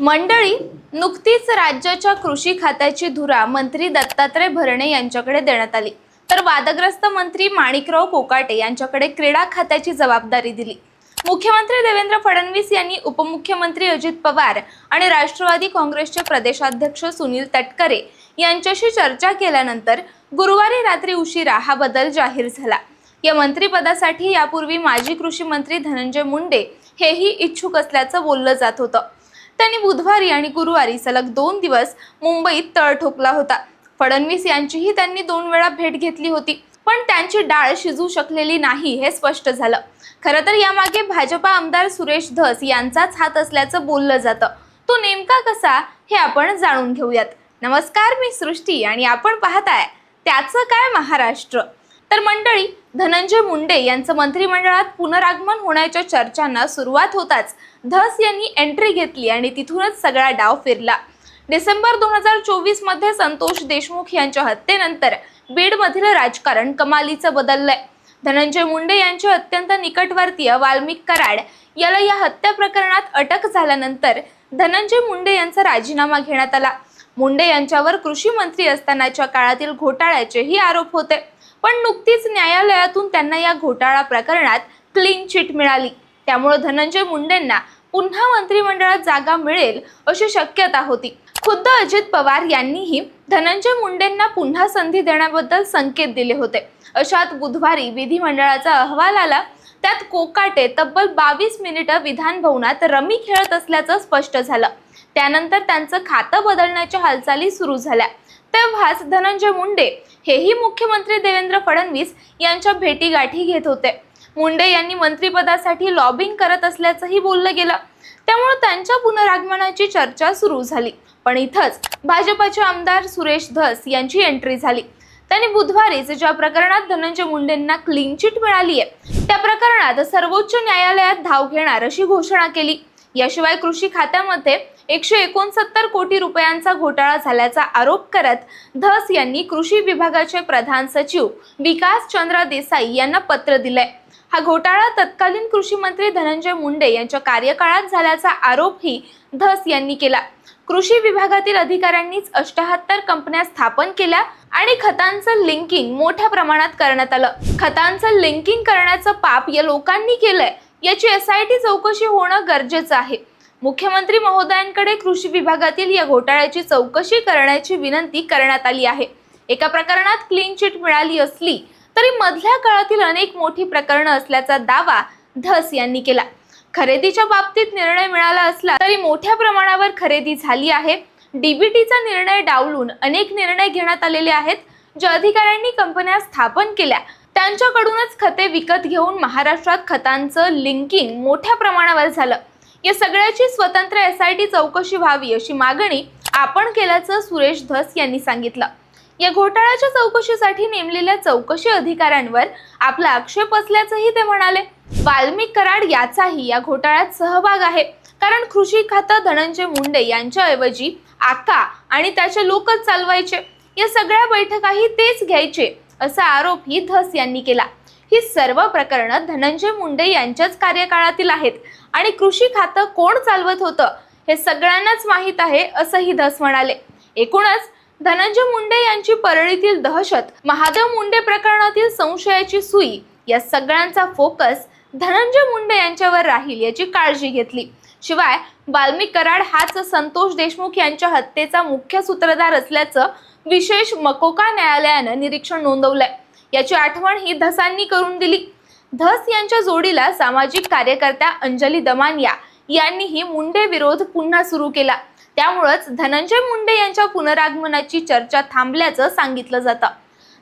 मंडळी नुकतीच राज्याच्या कृषी खात्याची धुरा मंत्री दत्तात्रय भरणे यांच्याकडे देण्यात आली. तर वादग्रस्त मंत्री माणिकराव कोकाटे यांच्याकडे क्रीडा खात्याची जबाबदारी दिली. मुख्यमंत्री देवेंद्र फडणवीस यांनी उपमुख्यमंत्री अजित पवार आणि राष्ट्रवादी काँग्रेसचे प्रदेशाध्यक्ष सुनील तटकरे यांच्याशी चर्चा केल्यानंतर गुरुवारी रात्री उशिरा हा बदल जाहीर झाला. या मंत्रिपदासाठी यापूर्वी माजी कृषी मंत्री धनंजय मुंडे हेही इच्छुक असल्याचं बोललं जात होतं. त्यांनी बुधवारी आणि गुरुवारी सलग दोन दिवस मुंबईत तळ ठोकला होता. फडणवीस यांचीही त्यांनी दोन वेळा भेट घेतली होती. पण त्यांची डाळ शिजू शकलेली नाही हे स्पष्ट झालं. खरं तर यामागे भाजपा आमदार सुरेश धस यांचाच हात असल्याचं बोललं जातं. तो नेमका कसा हे आपण जाणून घेऊयात. नमस्कार मी सृष्टी आणि आपण पाहताय त्याचं काय महाराष्ट्र? तर मंडळी धनंजय मुंडे यांचं मंत्रिमंडळात पुनरागमन होण्याच्या चर्चांना सुरुवात होताच धस यांनी एंट्री घेतली आणि तिथूनच सगळा डाव फिरला. डिसेंबर दोन हजार चोवीसमध्ये संतोष देशमुख यांच्या हत्येनंतर बीडमधील राजकारण कमालीचं बदललंय. धनंजय मुंडे यांचे अत्यंत निकटवर्तीय वाल्मिक कराड याला या हत्या प्रकरणात अटक झाल्यानंतर धनंजय मुंडे यांचा राजीनामा घेण्यात आला. मुंडे यांच्यावर कृषी मंत्री असतानाच्या काळातील घोटाळ्याचेही आरोप होते. पण नुकतीच न्यायालयातून त्यांना या घोटाळा प्रकरणात क्लीन चिट मिळाली. त्यामुळे धनंजय मुंडेंना पुन्हा मंत्रिमंडळात जागा मिळेल अशी शक्यता होती. खुद्द अजित पवार यांनीही धनंजय मुंडेंना पुन्हा संधी देण्याबद्दल संकेत दिले होते. अशात बुधवारी विधिमंडळाचा अहवाल आला. त्यात कोकाटे तब्बल बावीस मिनिटं विधानभवनात रमी खेळत असल्याचं स्पष्ट झालं. त्यानंतर त्यांचं खातं बदलण्याच्या हालचाली सुरू झाल्या. तेव्हाच धनंजय मुंडे हेही मुख्यमंत्री देवेंद्र फडणवीस यांच्या भेटीगाठी घेत होते. मुंडे यांनी मंत्रिपदासाठी लॉबिंग करत असल्याचंही बोललं गेलं. त्यामुळे त्यांच्या पुनरागमनाची चर्चा सुरू झाली. पण इथंच भाजपाचे आमदार सुरेश धस यांची एंट्री झाली. त्यांनी बुधवारीच ज्या प्रकरणात धनंजय मुंडेंना क्लीन चिट मिळाली आहे त्या प्रकरणात सर्वोच्च न्यायालयात धाव घेणार अशी घोषणा केली. याशिवाय कृषी खात्यामध्ये एकशे एकोणसत्तर कोटी रुपयांचा घोटाळा झाल्याचा आरोप करत धस यांनी कृषी विभागाचे प्रधान सचिव विकास चंद्र देसाई यांना पत्र दिलंय. हा घोटाळा तत्कालीन कृषी मंत्री धनंजय मुंडे यांच्या कार्यकाळात झाल्याचा आरोपही धस यांनी केला. कृषी विभागातील अधिकाऱ्यांनीच अष्टहत्तर कंपन्या स्थापन केल्या आणि खतांचं लिंकिंग मोठ्या प्रमाणात करण्यात आलं. खतांचं लिंकिंग करण्याचं पाप या लोकांनी केलंय. याची एस आय टी चौकशी होणं गरजेचं आहे. मुख्यमंत्री महोदयांकडे कृषी विभागातील या घोटाळ्याची चौकशी करण्याची विनंती करण्यात आली आहे. एका प्रकरणात क्लीन चिट मिळाली असली तरी मधल्या काळातील अनेक मोठी प्रकरणं असल्याचा दावा धस यांनी केला. खरेदीच्या बाबतीत निर्णय मिळाला असला तरी मोठ्या प्रमाणावर खरेदी झाली आहे. डीबीटीचा निर्णय डावलून अनेक निर्णय घेण्यात आलेले आहेत ज्या अधिकाऱ्यांनी कंपन्या स्थापन केल्या. त्यांच्याकडूनच खते विकत घेऊन महाराष्ट्रात खतांचं लिंकिंग मोठ्या प्रमाणावर झालं. या सगळ्याची स्वतंत्र एस आय टी चौकशी व्हावी अशी मागणी आपण केल्याचं सुरेश धस यांनी सांगितलं. या घोटाळ्याच्या चौकशीसाठी नेमलेल्या चौकशी अधिकाऱ्यांवर आपला आक्षेप असल्याचंही ते म्हणाले. वाल्मिक कराड याचाही या घोटाळ्यात सहभाग आहे. कारण कृषी खातं धनंजय मुंडे यांच्याऐवजी आका आणि त्याचे लोकच चालवायचे. या सगळ्या बैठकाही तेच घ्यायचे. असा आरोपही धस यांनी केला. ही सर्व प्रकरणं धनंजय मुंडे यांच्याच कार्यकाळातील आहेत. आणि कृषी खातं कोण चालवत होतं हे सगळ्यांनाच माहीत आहे असंही धस म्हणाले. एकूणच धनंजय मुंडे यांची परळीतील दहशत महादेव मुंडे प्रकरणातील संशयाची सुई या सगळ्यांचा फोकस धनंजय मुंडे यांच्यावर राहील याची काळजी घेतली. शिवाय बाल्मी कराड हाच संतोष देशमुख यांच्या हत्येचा मुख्य सूत्रधार असल्याचं विशेष मकोका न्यायालयानं निरीक्षण नोंदवलंय. याची आठवण ही धसांनी करून दिली. धस यांच्या जोडीला सामाजिक कार्यकर्त्या अंजली दमानिया यांनीही मुंडे विरोध पुन्हा सुरू केला. त्यामुळंच धनंजय मुंडे यांच्या पुनरागमनाची चर्चा थांबल्याचं सांगितलं जातं.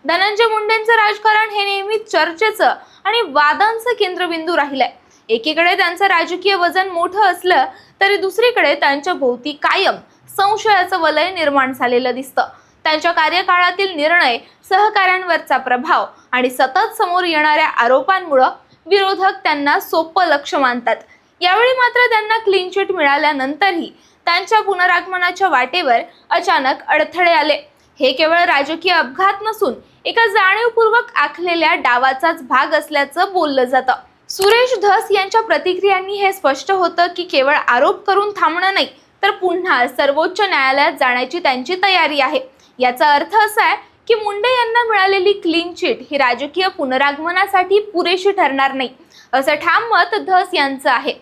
धनंजय मुंडेंचं राजकारण हे नेहमी चर्चेचं आणि वादांचं केंद्रबिंदू राहिलंय. एकीकडे त्यांचं राजकीय वजन मोठं असलं तरी दुसरीकडे त्यांच्या भोवती कायम संशयाचं वलय निर्माण झालेलं दिसतं. त्यांच्या कार्यकाळातील निर्णय सहकाऱ्यांवरचा प्रभाव आणि सतत समोर येणाऱ्या आरोपांमुळं विरोधक त्यांना सोपं लक्ष मानतात. यावेळी मात्र त्यांना क्लीन चिट मिळाल्यानंतरही त्यांच्या पुनरागमनाच्या वाटेवर अचानक अडथळे आले. हे केवळ राजकीय अपघात नसून एका जाणीवपूर्वक आखलेल्या डावाचाच भाग असल्याचं बोललं जातं. सुरेश धस यांच्या प्रतिक्रियांनी हे स्पष्ट होतं की केवळ आरोप करून थांबणं नाही तर पुन्हा सर्वोच्च न्यायालयात जाण्याची त्यांची तयारी आहे. याचा अर्थ असा आहे की मुंडे यांना मिळालेली क्लीन चिट ही राजकीय पुनरागमनासाठी पुरेशी ठरणार नाही असं ठाम मत धस यांचं आहे.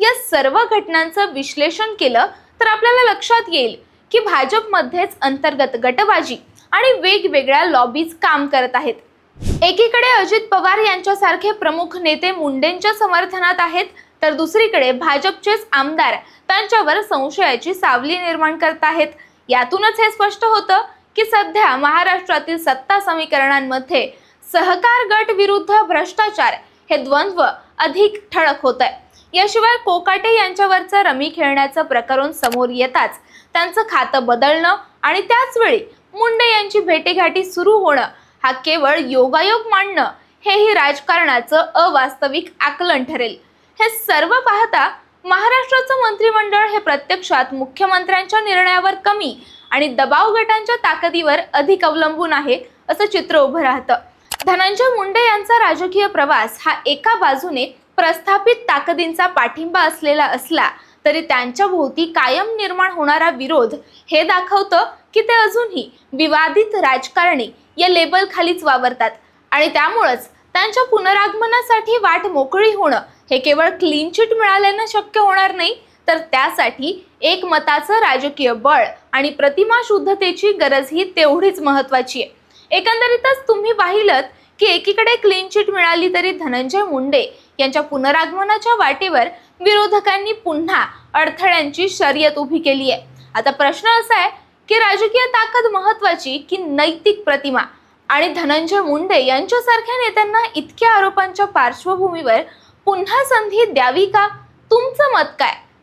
या सर्व घटनांचं विश्लेषण केलं तर आपल्याला लक्षात येईल की भाजपमध्येच अंतर्गत गटबाजी आणि वेगवेगळ्या लॉबीज काम करत आहेत. एकीकडे अजित पवार यांच्यासारखे प्रमुख नेते मुंडेंच्या समर्थनात आहेत तर दुसरीकडे भाजपचेच आमदार त्यांच्यावर संशयाची सावली निर्माण करत आहेत. यातूनच हे स्पष्ट होतं की सध्या महाराष्ट्रातील सत्ता समीकरणांमध्ये सहकार गट विरुद्ध भ्रष्टाचार हे द्वंद्व अधिक ठळक होत आहे. याशिवाय कोकाटे यांच्यावरचं रमी खेळण्याचं प्रकरण समोर येताच त्यांचं खातं बदलणं आणि त्याचवेळी मुंडे यांची भेटीघाटी सुरू होणं हा केवळ योगायोग मांडणं हेही राजकारणाचं अवास्तविक आकलन ठरेल. हे सर्व पाहता महाराष्ट्राचं मंत्रिमंडळ हे प्रत्यक्षात मुख्यमंत्र्यांच्या निर्णयावर कमी आणि दबाव गटांच्या ताकदीवर अधिक अवलंबून आहे असं चित्र उभं राहतं. धनंजय मुंडे यांचा राजकीय प्रवास हा एका बाजूने प्रस्थापित ताकदींचा पाठिंबा असलेला असला तरी त्यांच्या भोवती कायम निर्माण होणारा विरोध हे दाखवतं की ते अजूनही विवादित राजकारणी या लेबल खालीच वावरतात. आणि त्यामुळंच त्यांच्या पुनरागमनासाठी वाट मोकळी होणं हे केवळ क्लीन चिट मिळाल्यानं शक्य होणार नाही तर त्यासाठी एक मताचं राजकीय बळ आणि प्रतिमा शुद्धतेची गरज ही तेवढीच महत्वाची आहे. एकंदरीतच तुम्ही पाहिलं की एकीकडे क्लीन चिट मिळाली तरी धनंजय मुंडे यांच्या पुनरागमनाच्या वाटेवर विरोधकांनी पुन्हा अडथळ्यांची शर्यत उभी केली आहे. आता प्रश्न असा आहे की राजकीय ताकद महत्वाची की नैतिक प्रतिमा? आणि धनंजय मुंडे यांच्यासारख्या नेत्यांना इतक्या आरोपांच्या पार्श्वभूमीवर पुन्हा संधी द्यावी का? तुमचं मत काय?